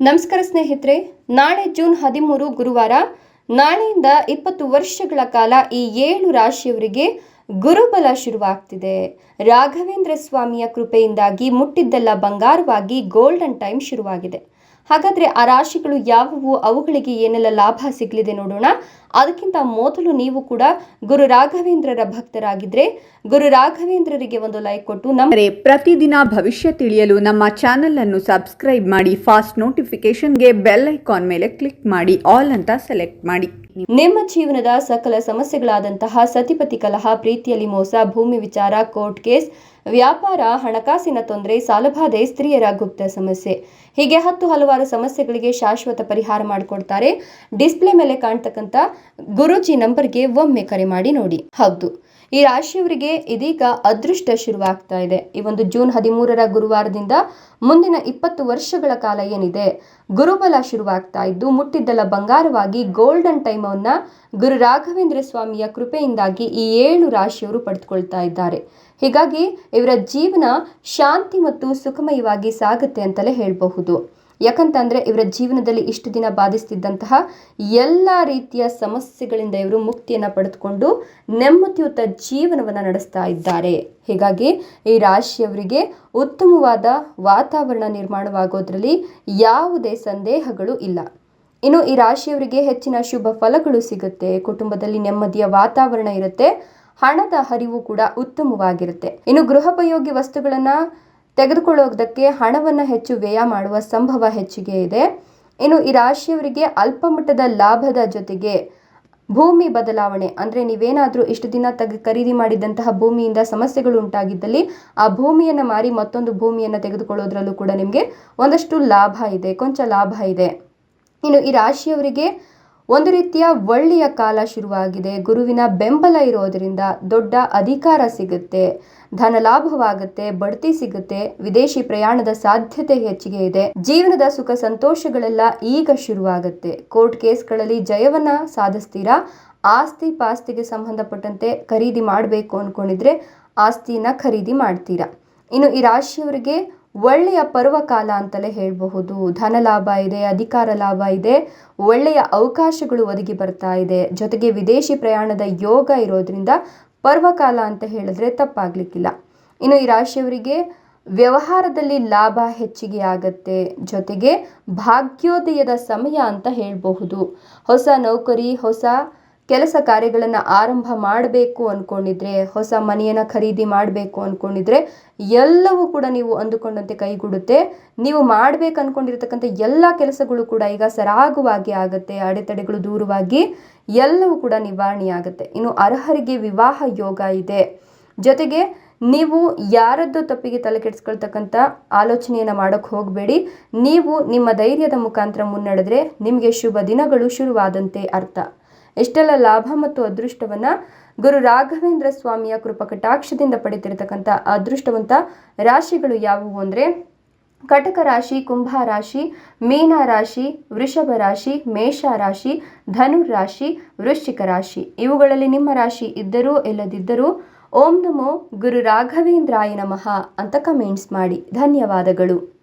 ನಮಸ್ಕಾರ ಸ್ನೇಹಿತರೆ, ನಾಳೆ ಜೂನ್ ಹದಿಮೂರು ಗುರುವಾರ, ನಾಳೆಯಿಂದ ಇಪ್ಪತ್ತು ವರ್ಷಗಳ ಕಾಲ ಈ ಏಳು ರಾಶಿಯವರಿಗೆ ಗುರುಬಲ ಶುರುವಾಗ್ತಿದೆ. ರಾಘವೇಂದ್ರ ಸ್ವಾಮಿಯ ಕೃಪೆಯಿಂದಾಗಿ ಮುಟ್ಟಿದ್ದೆಲ್ಲ ಬಂಗಾರವಾಗಿ ಗೋಲ್ಡನ್ ಟೈಮ್ ಶುರುವಾಗಿದೆ. ಹಾಗಾದ್ರೆ ಆ ರಾಶಿಗಳು ಯಾವುವು, ಅವುಗಳಿಗೆ ಏನೆಲ್ಲ ಲಾಭ ಸಿಗಲಿದೆ ನೋಡೋಣ. ಅದಕ್ಕಿಂತ ಮೊದಲು ನೀವು ಕೂಡ ಗುರು ರಾಘವೇಂದ್ರರ ಭಕ್ತರಾಗಿದ್ರೆ ಗುರು ರಾಘವೇಂದ್ರರಿಗೆ ಒಂದು ಲೈಕ್ ಕೊಟ್ಟು ನಮ್ಮ ಪ್ರತಿದಿನ ಭವಿಷ್ಯ ತಿಳಿಯಲು ನಮ್ಮ ಚಾನೆಲ್ ಅನ್ನು ಸಬ್ಸ್ಕ್ರೈಬ್ ಮಾಡಿ ಫಾಸ್ಟ್ ನೋಟಿಫಿಕೇಶನ್ಗೆ ಬೆಲ್ ಐಕಾನ್ ಮೇಲೆ ಕ್ಲಿಕ್ ಮಾಡಿ ಆಲ್ ಅಂತ ಸೆಲೆಕ್ಟ್ ಮಾಡಿ. ನಿಮ್ಮ ಜೀವನದ ಸಕಲ ಸಮಸ್ಯೆಗಳಾದಂತಹ ಸತಿಪತಿ ಕಲಹ ಪ್ರೀತಿಯಲ್ಲಿ ಮೋಸ ಭೂಮಿ ವಿಚಾರ ಕೋರ್ಟ್ ಕೇಸ್ ವ್ಯಾಪಾರ ಹಣಕಾಸಿನ ತೊಂದರೆ ಸಾಲಬಾಧೆ ಸ್ತ್ರೀಯರ ಗುಪ್ತ ಸಮಸ್ಯೆ. ಹೀಗೆ ಹತ್ತು ಹಲವಾರು ಸಮಸ್ಯೆಗಳಿಗೆ ಶಾಶ್ವತ ಪರಿಹಾರ ಮಾಡಿಕೊಡ್ತಾರೆ. ಡಿಸ್ಪ್ಲೇ ಮೇಲೆ ಕಾಣ್ತಕ್ಕಂಥ ಗುರೂಜಿ ನಂಬರ್ಗೆ ಒಮ್ಮೆ ಕರೆ ಮಾಡಿ ನೋಡಿ. ಹೌದು, ಈ ರಾಶಿಯವರಿಗೆ ಇದೀಗ ಅದೃಷ್ಟ ಶುರುವಾಗ್ತಾ ಇದೆ. ಈ ಒಂದು ಜೂನ್ ಹದಿಮೂರರ ಗುರುವಾರದಿಂದ ಮುಂದಿನ ಇಪ್ಪತ್ತು ವರ್ಷಗಳ ಕಾಲ ಏನಿದೆ, ಗುರುಬಲ ಶುರುವಾಗ್ತಾ ಇದ್ದು, ಮುಟ್ಟಿದ್ದೆಲ್ಲ ಬಂಗಾರವಾಗಿ ಗೋಲ್ಡನ್ ಟೈಮನ್ನು ಗುರು ರಾಘವೇಂದ್ರ ಸ್ವಾಮಿಯ ಕೃಪೆಯಿಂದಾಗಿ ಈ ಏಳು ರಾಶಿಯವರು ಪಡೆದುಕೊಳ್ತಾ ಇದ್ದಾರೆ. ಹೀಗಾಗಿ ಇವರ ಜೀವನ ಶಾಂತಿ ಮತ್ತು ಸುಖಮಯವಾಗಿ ಸಾಗುತ್ತೆ ಅಂತಲೇ ಹೇಳಬಹುದು. ಯಾಕಂತಂದರೆ ಇವರ ಜೀವನದಲ್ಲಿ ಇಷ್ಟು ದಿನ ಬಾಧಿಸ್ತಿದ್ದಂತಹ ಎಲ್ಲ ರೀತಿಯ ಸಮಸ್ಯೆಗಳಿಂದ ಇವರು ಮುಕ್ತಿಯನ್ನು ಪಡೆದುಕೊಂಡು ನೆಮ್ಮದಿಯುತ ಜೀವನವನ್ನು ನಡೆಸ್ತಾ ಇದ್ದಾರೆ. ಹೀಗಾಗಿ ಈ ರಾಶಿಯವರಿಗೆ ಉತ್ತಮವಾದ ವಾತಾವರಣ ನಿರ್ಮಾಣವಾಗೋದ್ರಲ್ಲಿ ಯಾವುದೇ ಸಂದೇಹಗಳು ಇಲ್ಲ. ಇನ್ನು ಈ ರಾಶಿಯವರಿಗೆ ಹೆಚ್ಚಿನ ಶುಭ ಫಲಗಳು ಸಿಗುತ್ತೆ, ಕುಟುಂಬದಲ್ಲಿ ನೆಮ್ಮದಿಯ ವಾತಾವರಣ ಇರುತ್ತೆ, ಹಣದ ಹರಿವು ಕೂಡ ಉತ್ತಮವಾಗಿರುತ್ತೆ. ಇನ್ನು ಗೃಹೋಪಯೋಗಿ ವಸ್ತುಗಳನ್ನು ತೆಗೆದುಕೊಳ್ಳೋದಕ್ಕೆ ಹಣವನ್ನು ಹೆಚ್ಚು ವ್ಯಯ ಮಾಡುವ ಸಂಭವ ಹೆಚ್ಚಿಗೆ ಇದೆ. ಇನ್ನು ಈ ರಾಶಿಯವರಿಗೆ ಅಲ್ಪ ಮಟ್ಟದ ಲಾಭದ ಜೊತೆಗೆ ಭೂಮಿ ಬದಲಾವಣೆ, ಅಂದರೆ ನೀವೇನಾದರೂ ಇಷ್ಟು ದಿನ ತೆಗೆ ಖರೀದಿ ಮಾಡಿದಂತಹ ಭೂಮಿಯಿಂದ ಸಮಸ್ಯೆಗಳು ಉಂಟಾಗಿದ್ದಲ್ಲಿ ಆ ಭೂಮಿಯನ್ನು ಮಾರಿ ಮತ್ತೊಂದು ಭೂಮಿಯನ್ನು ತೆಗೆದುಕೊಳ್ಳೋದ್ರಲ್ಲೂ ಕೂಡ ನಿಮಗೆ ಒಂದಷ್ಟು ಲಾಭ ಇದೆ, ಕೊಂಚ ಲಾಭ ಇದೆ. ಇನ್ನು ಈ ರಾಶಿಯವರಿಗೆ ಒಂದು ರೀತಿಯ ಒಳ್ಳೆಯ ಕಾಲ ಶುರುವಾಗಿದೆ. ಗುರುವಿನ ಬೆಂಬಲ ಇರೋದರಿಂದ ದೊಡ್ಡ ಅಧಿಕಾರ ಸಿಗುತ್ತೆ. ಧನ ಲಾಭವಾಗುತ್ತೆ, ಬಡ್ತಿ ಸಿಗುತ್ತೆ, ವಿದೇಶಿ ಪ್ರಯಾಣದ ಸಾಧ್ಯತೆ ಹೆಚ್ಚಿಗೆ ಇದೆ. ಜೀವನದ ಸುಖ ಸಂತೋಷಗಳೆಲ್ಲ ಈಗ ಶುರುವಾಗುತ್ತೆ. ಕೋರ್ಟ್ ಕೇಸ್ಗಳಲ್ಲಿ ಜಯವನ್ನ ಸಾಧಿಸ್ತೀರಾ? ಆಸ್ತಿ ಪಾಸ್ತಿಗೆ ಸಂಬಂಧಪಟ್ಟಂತೆ ಖರೀದಿ ಮಾಡಬೇಕು ಅನ್ಕೊಂಡಿದ್ರೆ ಆಸ್ತಿನ ಖರೀದಿ ಮಾಡ್ತೀರಾ? ಇನ್ನು ಈ ರಾಶಿಯವರಿಗೆ ಒಳ್ಳೆಯ ಪರ್ವಕಾಲ ಅಂತಲೇ ಹೇಳಬಹುದು. ಧನ ಲಾಭ ಇದೆ, ಅಧಿಕಾರ ಲಾಭ ಇದೆ, ಒಳ್ಳೆಯ ಅವಕಾಶಗಳು ಒದಗಿ ಬರ್ತಾ ಇದೆ. ಜೊತೆಗೆ ವಿದೇಶಿ ಪ್ರಯಾಣದ ಯೋಗ ಇರೋದ್ರಿಂದ ಪರ್ವಕಾಲ ಅಂತ ಹೇಳಿದ್ರೆ ತಪ್ಪಾಗ್ಲಿಕ್ಕಿಲ್ಲ. ಇನ್ನು ಈ ರಾಶಿಯವರಿಗೆ ವ್ಯವಹಾರದಲ್ಲಿ ಲಾಭ ಹೆಚ್ಚಿಗೆ ಆಗತ್ತೆ. ಜೊತೆಗೆ ಭಾಗ್ಯೋದಯದ ಸಮಯ ಅಂತ ಹೇಳಬಹುದು. ಹೊಸ ನೌಕರಿ, ಹೊಸ ಕೆಲಸ ಕಾರ್ಯಗಳನ್ನು ಆರಂಭ ಮಾಡಬೇಕು ಅಂದ್ಕೊಂಡಿದ್ರೆ ಹೊಸ ಮನೆಯನ್ನು ಖರೀದಿ ಮಾಡಬೇಕು ಅಂದ್ಕೊಂಡಿದ್ರೆ ಎಲ್ಲವೂ ಕೂಡ ನೀವು ಅಂದುಕೊಂಡಂತೆ ಕೈಗೂಡುತ್ತೆ. ನೀವು ಮಾಡಬೇಕು ಅಂದ್ಕೊಂಡಿರ್ತಕ್ಕಂಥ ಎಲ್ಲ ಕೆಲಸಗಳು ಕೂಡ ಈಗ ಸರಾಗವಾಗಿ ಆಗುತ್ತೆ, ಅಡೆತಡೆಗಳು ದೂರವಾಗಿ ಎಲ್ಲವೂ ಕೂಡ ನಿವಾರಣೆಯಾಗುತ್ತೆ ಇನ್ನು ಅರ್ಹರಿಗೆ ವಿವಾಹ ಯೋಗ ಇದೆ. ಜೊತೆಗೆ ನೀವು ಯಾರದ್ದು ತಪ್ಪಿಗೆ ತಲೆ ಕೆಡಿಸ್ಕೊಳ್ತಕ್ಕಂಥ ಆಲೋಚನೆಯನ್ನು ಮಾಡೋಕ್ಕೆ ಹೋಗಬೇಡಿ. ನೀವು ನಿಮ್ಮ ಧೈರ್ಯದ ಮುಖಾಂತರ ಮುನ್ನಡೆದ್ರೆ ನಿಮಗೆ ಶುಭ ದಿನಗಳು ಶುರುವಾದಂತೆ ಅರ್ಥ. ಎಷ್ಟೆಲ್ಲ ಲಾಭ ಮತ್ತು ಅದೃಷ್ಟವನ್ನು ಗುರು ರಾಘವೇಂದ್ರ ಸ್ವಾಮಿಯ ಕೃಪಕಟಾಕ್ಷದಿಂದ ಪಡೆದಿರತಕ್ಕಂಥ ಅದೃಷ್ಟವಂತ ರಾಶಿಗಳು ಯಾವುವು ಅಂದರೆ ಕಟಕ ರಾಶಿ, ಕುಂಭ ರಾಶಿ, ಮೀನ ರಾಶಿ, ವೃಷಭ ರಾಶಿ, ಮೇಷ ರಾಶಿ, ಧನು ರಾಶಿ, ವೃಶ್ಚಿಕ ರಾಶಿ. ಇವುಗಳಲ್ಲಿ ನಿಮ್ಮ ರಾಶಿ ಇದ್ದರೂ ಇಲ್ಲದಿದ್ದರೂ ಓಂ ನಮೋ ಗುರು ರಾಘವೇಂದ್ರಾಯ ನಮಃ ಅಂತ ಕಮೆಂಟ್ಸ್ ಮಾಡಿ. ಧನ್ಯವಾದಗಳು.